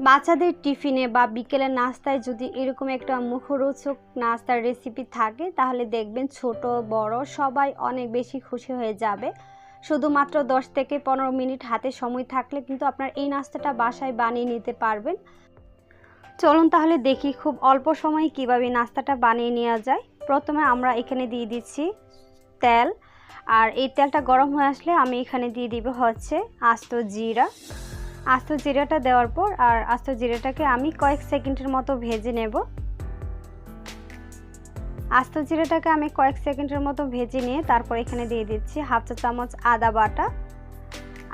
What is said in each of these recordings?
বাচ্চাদের টিফিনে বা বিকেলের নাস্তায় যদি এরকম একটা মুখরোচক নাস্তার রেসিপি থাকে, তাহলে দেখবেন ছোট, বড় সবাই অনেক বেশি খুশি হয়ে যাবে। শুধুমাত্র দশ থেকে পনেরো মিনিট হাতে সময় থাকলে কিন্তু আপনার এই নাস্তাটা বাসায় বানিয়ে নিতে পারবেন। চলুন তাহলে দেখি খুব অল্প সময়ে কীভাবে নাস্তাটা বানিয়ে নেওয়া যায়। প্রথমে আমরা এখানে দিয়ে দিচ্ছি তেল। আর এই তেলটা গরম হয়ে আসলে আমি এখানে দিয়ে দিব হচ্ছে আস্ত জিরা। আস্ত জিরাটা দেওয়ার পর আর আস্ত জিরাটাকে আমি কয়েক সেকেন্ডের মতো ভেজে নেব। আস্ত জিরাটাকে আমি কয়েক সেকেন্ডের মতো ভেজে নিয়ে তারপর এখানে দিয়ে দিচ্ছি হাফ চা চামচ আদা বাটা।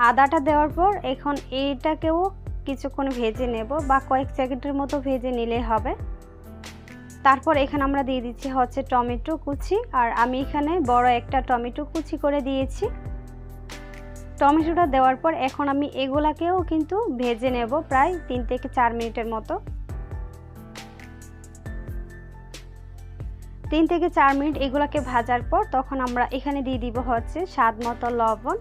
আদাটা দেওয়ার পর এখন এইটাকেও কিছুক্ষণ ভেজে নেব বা কয়েক সেকেন্ডের মতো ভেজে নিলে হবে। তারপর এখানে আমরা দিয়ে দিচ্ছি হচ্ছে টমেটো কুচি আর আমি এখানে বড় একটা টমেটো কুচি করে দিয়েছি। টমেটোটা দেওয়ার পর এখন আমি এগুলাকেও কিন্তু ভেজে নেব প্রায় তিন থেকে চার মিনিটের মতো। তিন থেকে চার মিনিট এগুলাকে ভাজার পর তখন আমরা এখানে দিয়ে দিব হচ্ছে স্বাদ মতো লবণ।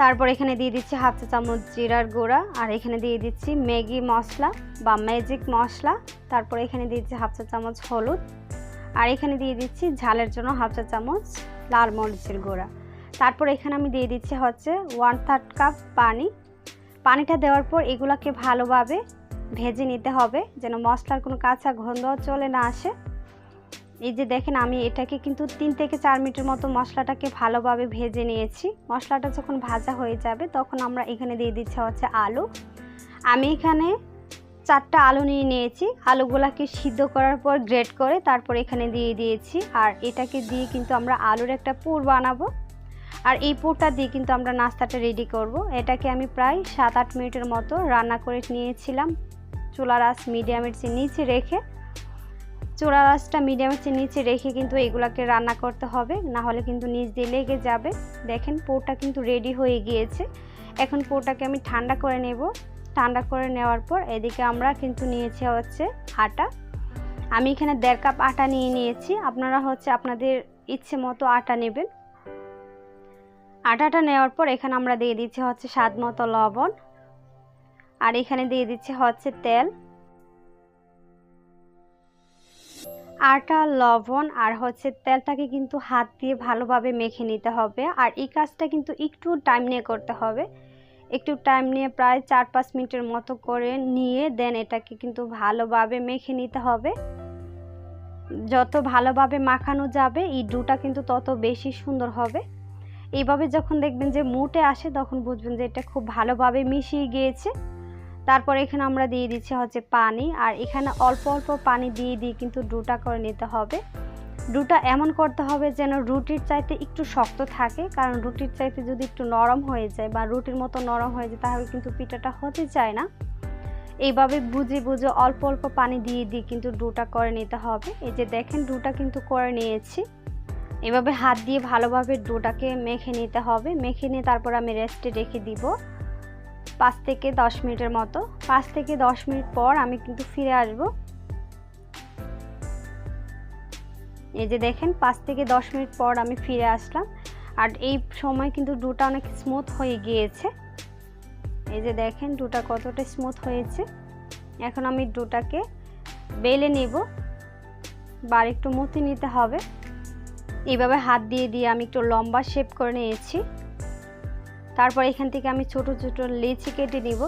তারপর এখানে দিয়ে দিচ্ছি হাফ চা চামচ জিরার গুঁড়া আর এখানে দিয়ে দিচ্ছি ম্যাগি মশলা বা ম্যাজিক মশলা। তারপর এখানে দিয়ে দিচ্ছি হাফ চা চামচ হলুদ। আর এখানে দিয়ে দিচ্ছি ঝালের জন্য হাফ চা চামচ লাল মরিচের গুঁড়া। তারপর এখানে আমি দিয়ে দিচ্ছি হচ্ছে ওয়ান থার্ড কাপ পানি। পানিটা দেওয়ার পর এগুলাকে ভালোভাবে ভেজে নিতে হবে যেন মশলার কোনো কাঁচা গন্ধ চলে না আসে। এই যে দেখেন আমি এটাকে কিন্তু তিন থেকে চার মিনিটের মতো মশলাটাকে ভালোভাবে ভেজে নিয়েছি। মশলাটা যখন ভাজা হয়ে যাবে তখন আমরা এখানে দিয়ে দিচ্ছি হচ্ছে আলু। আমি এখানে চারটা আলু নিয়ে নিয়েছি। আলুগুলাকে সিদ্ধ করার পর গ্রেট করে তারপর এখানে দিয়ে দিয়েছি। আর এটাকে দিয়ে কিন্তু আমরা আলুর একটা পুর বানাবো। আর এই পুরটা দিয়ে কিন্তু আমরা নাস্তাটা রেডি করব। এটাকে আমি প্রায় সাত আট মিনিটের মতো রান্না করে নিয়েছিলাম। চুলার আঁচ মিডিয়ামের চেয়ে নিচে রেখে চুলার আঁচটা মিডিয়ামের চেয়ে নিচে রেখে কিন্তু এগুলাকে রান্না করতে হবে। না হলে কিন্তু নিচ দিয়ে লেগে যাবে। দেখেন পোরটা কিন্তু রেডি হয়ে গিয়েছে। এখন পোরটাকে আমি ঠান্ডা করে নেব। ঠান্ডা করে নেওয়ার পর এদিকে আমরা কিন্তু নিয়েছি হচ্ছে আটা। আমি এখানে দেড় কাপ আটা নিয়ে নিয়েছি। আপনারা হচ্ছে আপনাদের ইচ্ছে মতো আটা নেবেন। আটাটা নেওয়ার পর এখানে আমরা দিয়ে দিচ্ছি হচ্ছে স্বাদ মতো লবণ। আর এখানে দিয়ে দিচ্ছি হচ্ছে তেল। আটা, লবণ আর হচ্ছে তেলটাকে কিন্তু হাত দিয়ে ভালোভাবে মেখে নিতে হবে। আর এই কাজটা কিন্তু একটু টাইম নিয়ে করতে হবে। একটু টাইম নিয়ে প্রায় চার পাঁচ মিনিটের মতো করে নিয়ে দেন এটাকে কিন্তু ভালোভাবে মেখে নিতে হবে। যত ভালোভাবে মাখানো যাবে, এই ডুটা কিন্তু তত বেশি সুন্দর হবে। এইভাবে যখন দেখবেন যে মুটে আসে, তখন বুঝবেন যে এটা খুব ভালোভাবে মিশিয়ে গিয়েছে। তারপর এখানে আমরা দিয়ে দিচ্ছি হচ্ছে পানি, আর এখানে অল্প অল্প পানি দিয়ে দিয়ে কিন্তু ডুটা করে নিতে হবে। ডুটা এমন করতে হবে যেন রুটির চাইতে একটু শক্ত থাকে, কারণ রুটির চাইতে যদি একটু নরম হয়ে যায় বা রুটির মতো নরম হয়ে যায়, তাহলে কিন্তু পিঠাটা হতে চায় না। এইভাবে বুঝে বুঝে অল্প অল্প পানি দিয়ে দিয়ে কিন্তু ডুটা করে নিতে হবে। এই যে দেখেন, ডুটা কিন্তু করে নিয়েছি। এভাবে হাত দিয়ে ভালোভাবে ডোটাকে মেখে নিতে হবে। মেখে নিয়ে তারপর আমি রেস্টে রেখে দিব। পাঁচ থেকে দশ মিনিটের মতো। পাঁচ থেকে দশ মিনিট পর আমি কিন্তু ফিরে আসব। এই যে দেখেন, পাঁচ থেকে দশ মিনিট পর আমি ফিরে আসলাম। আর এই সময় কিন্তু ডোটা অনেক স্মুথ হয়ে গিয়েছে। এই যে দেখেন, ডোটা কতটা স্মুথ হয়েছে। এখন আমি ডোটাকে বেলে নেব। বা একটু মুতি নিতে হবে। এইভাবে হাত দিয়ে দিয়ে আমি একটু লম্বা শেপ করে নিয়েছি। তারপর এখান থেকে আমি ছোট ছোট লেচি কেটে নিব।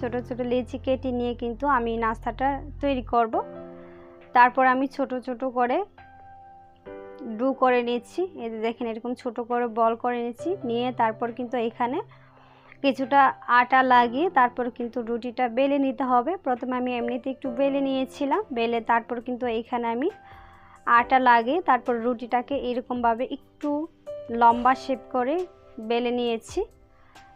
ছোট ছোট লেচি কেটে নিয়ে কিন্তু আমি নাস্তাটা তৈরি করব। তারপর আমি ছোট ছোট করে ডু করে নিয়েছি। এই যে দেখেন এরকম ছোট করে বল করে নিয়েছি। নিয়ে তারপর কিন্তু এখানে কিছুটা আটা লাগিয়ে তারপর কিন্তু রুটিটা বেলে নিতে হবে। প্রথমে আমি এমনিতে একটু বেলে নিয়েছিলাম। বেলে তারপর কিন্তু এইখানে আমি আটা লাগে, তারপর রুটিটাকে এরকমভাবে একটু লম্বা শেপ করে বেলে নিয়েছি।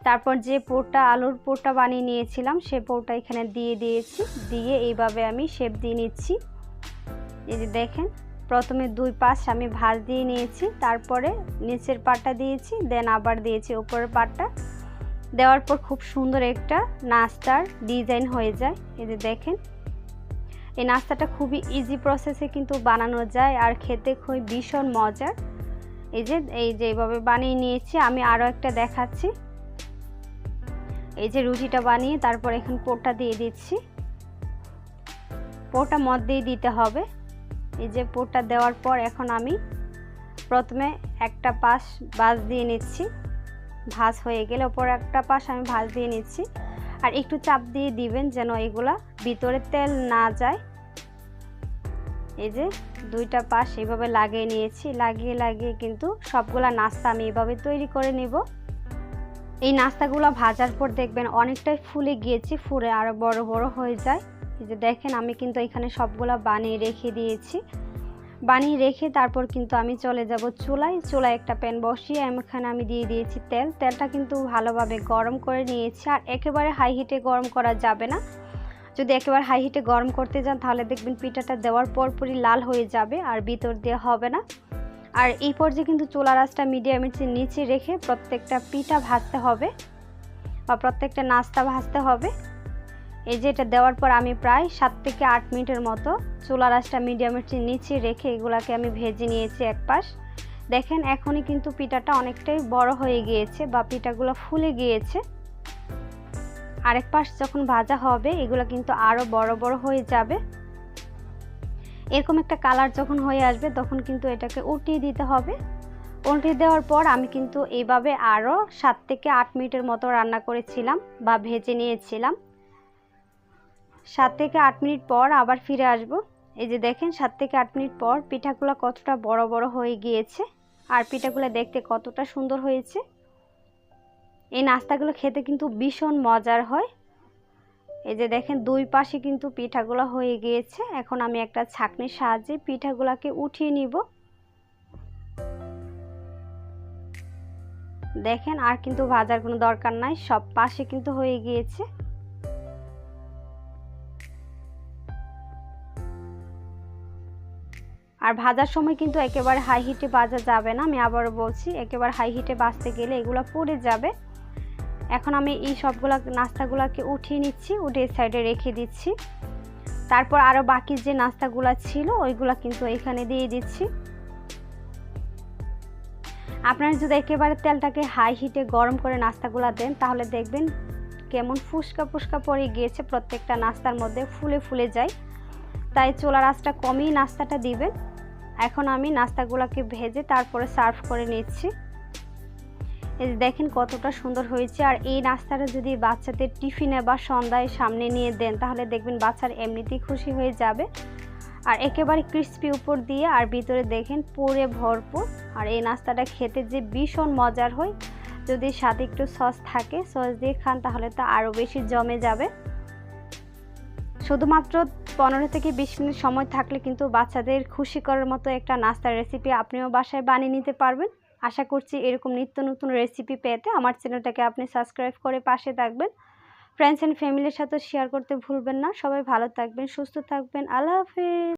তারপর যে পোরটা আলুর পোরটা বানিয়ে নিয়েছিলাম, সে পোরটা এখানে দিয়ে দিয়েছি। দিয়ে এইভাবে আমি শেপ দিয়ে নিচ্ছি। এই যে দেখেন, প্রথমে দুই পাশ আমি ভাজ দিয়ে নিয়েছি, তারপরে নিচের পাটটা দিয়েছি, দেন আবার দিয়েছি উপরের পাটটা। দেওয়ার পর খুব সুন্দর একটা নাস্তার ডিজাইন হয়ে যায়। এই যে দেখেন এই নাস্তাটা খুবই ইজি প্রসেসে কিন্তু বানানো যায় আর খেতে খুবই ভীষণ মজার। এই যে এই যে এইভাবে বানিয়ে নিয়েছি, আমি আরও একটা দেখাচ্ছি। এই যে রুটিটা বানিয়ে তারপর এখন পোরটা দিয়ে দিচ্ছি। মদ দিয়ে দিতে হবে। এই যে পোরটা দেওয়ার পর এখন আমি প্রথমে একটা পাশ ভাজ দিয়ে নিচ্ছি। ভাজ হয়ে গেলে ওপর একটা পাশ আমি ভাজ দিয়ে নিচ্ছি। আর একটু চাপ দিয়ে দিবেন যেন এগুলা ভিতরে তেল না যায়। এই যে দুইটা পাশ এইভাবে লাগিয়ে নিয়েছি। লাগিয়ে লাগিয়ে কিন্তু সবগুলা নাস্তা আমি এভাবে তৈরি করে নিব। এই নাস্তাগুলো ভাজার পর দেখবেন অনেকটাই ফুলে গিয়েছি, ফুলে আরও বড় বড় হয়ে যায়। এই যে দেখেন আমি কিন্তু এখানে সবগুলা বানিয়ে রেখে দিয়েছি। বানিয়ে রেখে তারপর কিন্তু আমি চলে যাব চুলায়। চুলায় একটা প্যান বসিয়ে এখানে আমি দিয়ে দিয়েছি তেল। তেলটা কিন্তু ভালোভাবে গরম করে নিয়েছি। আর একেবারে হাই হিটে গরম করা যাবে না। যদি একেবারে হাই হিটে গরম করতে যান, তাহলে দেখবেন পিঠাটা দেওয়ার পরপরই লাল হয়ে যাবে আর ভিতর দিয়ে হবে না। আর এই পর্যায়ে কিন্তু চুলা রাসটা মিডিয়ামের নিচে রেখে প্রত্যেকটা পিঠা ভাজতে হবে বা প্রত্যেকটা নাস্তা ভাজতে হবে। এই যে এটা দেওয়ার পর আমি প্রায় সাত থেকে আট মিনিটের মতো চুলা রাসটা মিডিয়ামের নিচে রেখে এগুলাকে আমি ভেজে নিয়েছি এক পাশ। দেখেন এখনই কিন্তু পিঠাটা অনেকটাই বড় হয়ে গিয়েছে বা পিঠাগুলো ফুলে গিয়েছে। আরেক পাশ যখন ভাজা হবে, এগুলো কিন্তু আরও বড় বড় হয়ে যাবে। এরকম একটা কালার যখন হয়ে আসবে, তখন কিন্তু এটাকে উল্টিয়ে দিতে হবে। উল্টে দেওয়ার পর আমি কিন্তু এইভাবে আরও সাত থেকে আট মিনিটের মতো রান্না করেছিলাম বা ভেজে নিয়েছিলাম। সাত থেকে আট মিনিট পর আবার ফিরে আসব। এই যে দেখেন, সাত থেকে আট মিনিট পর পিঠাগুলো কতটা বড় বড় হয়ে গিয়েছে। আর পিঠাগুলো দেখতে কতটা সুন্দর হয়েছে। এই নাস্তাগুলো খেতে কিন্তু ভীষণ মজার হয়। এই যে দেখেন, দুই পাশে কিন্তু পিঠাগুলো হয়ে গিয়েছে। এখন আমি একটা ছাকনির সাহায্যে পিঠাগুলোকে উঠিয়ে নিব। দেখেন, আর কিন্তু ভাজার কোনো দরকার নাই, সব পাশে কিন্তু হয়ে গিয়েছে। আর ভাজার সময় কিন্তু একেবারে হাই হিটে বাজা যাবে না, আমি আবারও বলছি, একেবারে হাই হিটে বাজতে গেলে এগুলো পড়ে যাবে। এখন আমি এই সবগুলো নাস্তাগুলোকে উঠিয়ে নিচ্ছি, উঠে সাইডে রেখে দিচ্ছি। তারপর আরও বাকি যে নাস্তাগুলো ছিল, ওইগুলো কিন্তু এখানে দিয়ে দিচ্ছি। আপনারা যদি একেবারে তেলটাকে হাই হিটে গরম করে নাস্তাগুলো দেন, তাহলে দেখবেন কেমন ফুসকা ফুসকা পড়ে গিয়েছে, প্রত্যেকটা নাস্তার মধ্যে ফুলে ফুলে যায়। তাই চোলা রাসটা কমই নাস্তাটা দিবেন। এখন আমি নাস্তাগুলোকে ভেজে তারপরে সার্ভ করে নিচ্ছি। এই দেখেন কতটা সুন্দর হয়েছে। আর এই নাস্তাটা যদি বাচ্চাদের টিফিনে বা সন্ধ্যায় সামনে নিয়ে দেন, তাহলে দেখবেন বাচ্চার এমনিতেই খুশি হয়ে যাবে। আর একেবারে ক্রিস্পি উপর দিয়ে আর ভিতরে দেখেন পুরে ভরপুর। আর এই নাস্তাটা খেতে যে ভীষণ মজার হয়। যদি সাথে একটু সস থাকে, সস দিয়ে খান, তাহলে তো আরও বেশি জমে যাবে। শুধুমাত্র পনেরো থেকে বিশ মিনিট সময় থাকলে কিন্তু বাচ্চাদের খুশি করার মতো একটা নাস্তার রেসিপি আপনিও বাসায় বানিয়ে নিতে পারবেন। আশা করছি এরকম নিত্য নতুন রেসিপি পেতে আমার চ্যানেলটাকে আপনি সাবস্ক্রাইব করে পাশে থাকবেন। ফ্রেন্ডস অ্যান্ড ফ্যামিলির সাথে শেয়ার করতে ভুলবেন না। সবাই ভালো থাকবেন, সুস্থ থাকবেন। আল্লাহ হাফিজ।